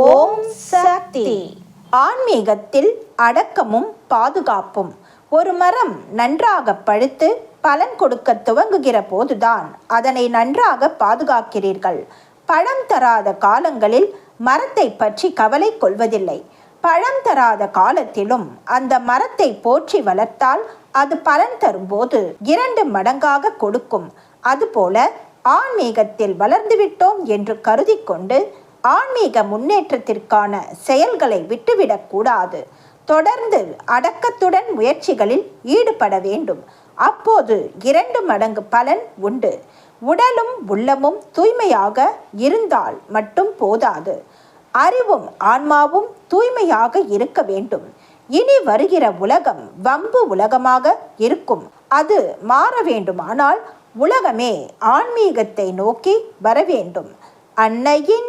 ஓம் சக்தி. ஆன்மீகத்தில் அடக்கமும் பாதுகாப்பும். ஒரு மரம் நன்றாக பழுத்து பலன் கொடுக்க துவங்குகிற போதுதான் அதனை நன்றாக பாதுகாக்கிறீர்கள். பழம் தராத காலங்களில் மரத்தை பற்றி கவலை கொள்வதில்லை. பழம் தராத காலத்திலும் அந்த மரத்தை போற்றி வளர்த்தால் அது பலன் தரும்போது இரண்டு மடங்காக கொடுக்கும். அதுபோல ஆன்மீகத்தில் வளர்ந்துவிட்டோம் என்று கருதி கொண்டு ஆன்மீக முன்னேற்றத்திற்கான செயல்களை விட்டுவிடக்கூடாது தொடர்ந்து அடக்கத்துடன் முயற்சிகளில் ஈடுபட வேண்டும். அப்போது இரண்டு மடங்கு பலன் உண்டு. உடலும் உள்ளமும் தூய்மையாக இருந்தால் மட்டும் போதாது. அறிவும் ஆன்மாவும் தூய்மையாக இருக்க வேண்டும். இனி வருகிற உலகம் வம்பு உலகமாக இருக்கும். அது மாற வேண்டுமானால் உலகமே ஆன்மீகத்தை நோக்கி வர வேண்டும். அன்னையின்